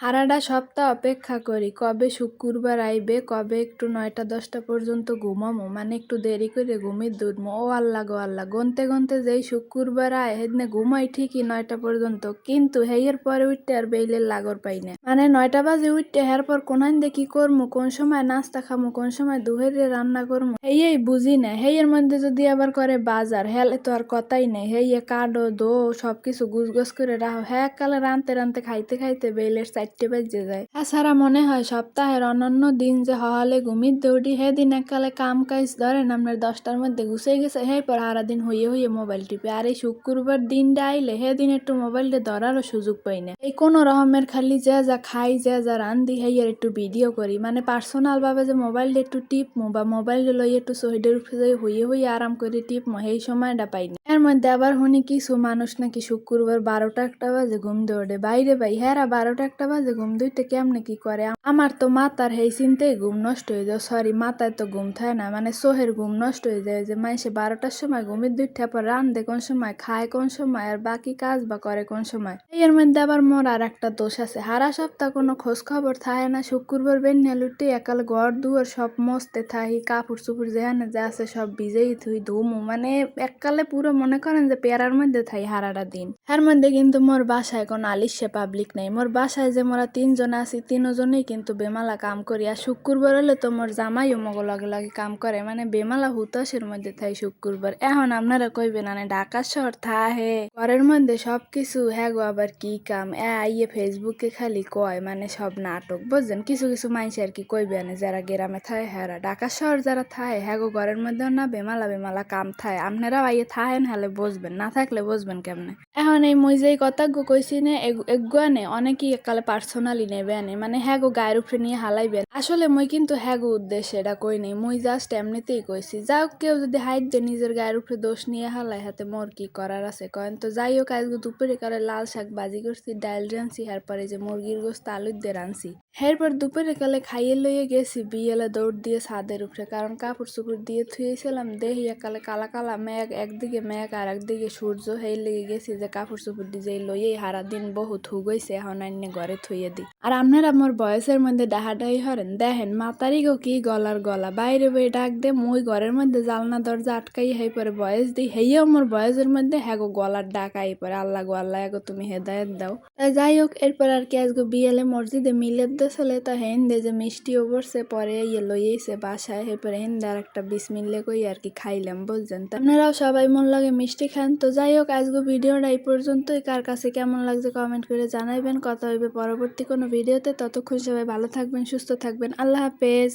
সারাটা সপ্তাহ অপেক্ষা করি, কবে শুক্রবার আইবে, কবে একটু নয়টা দশটা পর্যন্ত ঘুমামো মানে একটু দেরি করে ঘুমিয়ে দুধমো ও আল্লাহ গো আল্লাহ, গনতে গনতে যেই শুক্রবার আয়, সেদিনে ঘুমাই ঠিকই নয়টা পর্যন্ত, কিন্তু হেয়ের পরে উঠতে আর বেইলের লাগর পাই না। মানে নয়টা বাজে উঠতে, হের পর কোনাইন দেখি করমু, কোন সময় নাস্তা খামু, কোন সময় দুহেরে রান্না করমু হেয়েই বুঝি না হেয়ের মধ্যে যদি আবার করে বাজার, হেলে তো আর কথাই নেই হেয়ে কাডো দো, সবকিছু গুছগছ করে রাখো হ্যাঁ কালে রানতে রানতে খাইতে খাইতে বেইলের চারটে বাজে যায়। এছাড়া মনে হয় সপ্তাহের অন্যান্য দিন যে হলে ঘুমির দৌড়ি হে দিন এককালে কাম কাজ ধরেন আপনার দশটার মধ্যে ঘুষে গেছে হে পর সারা দিন হইয়ে হইয়ে মোবাইল টিপে। আর এই শুক্রবার দিনটা আইলে হে দিন একটু মোবাইলটা ধরারও সুযোগ পাই না। এই কোনো রকমের খালি যে যা খাই, যে যা রান্ধি আর একটু ভিডিও করি। মানে পার্সোনাল ভাবে যে মোবাইলটা একটু টিপমু বা মোবাইল লই একটু শহীদের উপরে হইয়ে হইয়ে আরাম করে টিপমু, সেই সময়টা পাই না। এর মধ্যে আবার শুনি কিছু মানুষ নাকি শুক্রবার বারোটা একটা বাজে ঘুম দৌড়ে। বাইরে ভাই, হেরা বারোটা একটা ঘুম দুইতে কেমনে কি করে? আমার তো মাতার হেই চিনতেই ঘুম নষ্ট হয়ে যায়। সরি মাথায় তো ঘুম থাকে না। মানে সোহের ঘুম নষ্ট হয়ে যায় যে, মাইসে বারোটার সময় ঘুমের দুইটা পর রান্ধে কোন সময়, খায় কোন সময়, আর বাকি কাজ বা করে কোন সময়। এর মধ্যে আবার মোর আর একটা দোষ আছে। হারা সপ্তাহ কোনো খোঁজ খবর থাকে না। শুক্রবার বেন্যা লুটে একাল ঘর দুয়ার সব মস্তে থাহি। কাপড় চুপড় যেখানে যা আছে সব ভিজেই থুই ধুমু। মানে এককালে পুরো মনে করেন যে, পেয়ারার মধ্যে থাই হারাটা দিন। এর মধ্যে কিন্তু মোর বাসায় কোনো আলিশে পাবলিক নেই। মোর বাসায় যে মোরা তিনজন আছি, তিনজনেই কিন্তু বেমালা কাম করি আর শুক্রবার হলে তো মোর জামাইও মগো লগে লগে কাম করে মানে বেমালা হুতাশের মধ্যে থাই শুক্রবার এখন আপনারা কইবেন মানে ঢাকা শহর থাহে, ঘরের মধ্যে সব কিছু গো আবার কি কাম? এ, আইয়ে ফেসবুকে খালি কয় মানে সব নাটক, বুঝছেন? কিছু কিছু মানুষ আর কি কইবে না যারা গ্রামে থায় হ্যাঁ ঢাকা শহর যারা থায় হ্যাঁ গো ঘরের মধ্যে না বেমালা বেমালা কাম থায়। আপনারাও আইয়ে থাহেন হলে বুঝবেন, না থাকলে বুঝবেন কেমনে? এখন এই মুই যেই কথা কইছি না এগুয়া নে অনেকেই একালে পার্সোনালি নেবে আনে মানে হ্যাঁ গো, গায়ের উপরে নিয়ে হালাইবেন। আসলে মই কিন্তু হ্যাঁ গো উদ্দেশ্যে এটা কই নাই মই জাস্ট এমনিতেই কইছি যাও কেউ যদি হাইট দিয়ে নিজের গায়ের উপরে দোষ নিয়ে হালাই হাতে মোর কি করার আছে কয়েন? তো যাই হোক, আজকে দুপুরে করে লাল শাক বাজি করছি, ডাল রানছি এরপরে যে মুরগির গোস্ত আলু দিয়ে রানছি এরপর দুপুরে কালে খাইয়ে লইয়ে গেছি, বিয়েলে দৌড় দিয়ে ছাদের উপরে, কারণ কাপড় চুপড় দিয়ে থুয়েছিলাম দেহি একালে কালা কালা মেঘ, একদিকে মেঘ আর একদিকে সূর্য হেই লেগে গেছি যে কাপড় চুপড় দিয়ে যেই লইয়েই হারা দিন বহুত হুগইছে এখন আইনে ঘরে থুইয়ে দিই আর আপনারা আমার বয়সের মধ্যে ডাহাডাহি হরেন, দেখেন মাতারি গো কি গলার গলা। বাইরে বই ডাক দে, মুই ঘরের মধ্যে জালনা দরজা আটকাই হেই পরে বয়স দিই। হেইও আমার বয়সের মধ্যে হ্যাঁ গো গলার ডাক আই পরে, আল্লাহ গো আল্লাহ গো, তুমি হেদায়ত দাও। তাই যাই হোক, এরপর আর কি আজকে বিয়েলে মসজিদে মিলের দেশলে তো হেন দে যে মিষ্টিও পড়ছে পরে ইয়ে লইয়েছে বাসায়। এরপরে হেন আর একটা বিশ মিললে কই আর কি খাইলাম, বুঝছেন? আপনারাও সবাই মন লাগে মিষ্টি খান। তো যাই হোক আজকে ভিডিওটা এই পর্যন্তই। কার কাছে কেমন লাগছে কমেন্ট করে জানাইবেন, কথা হইবে পরবর্তী কোনো ভিডিওতে ততক্ষণ সবাই ভালো থাকবেন সুস্থ থাকবেন। আল্লাহ হাফেজ।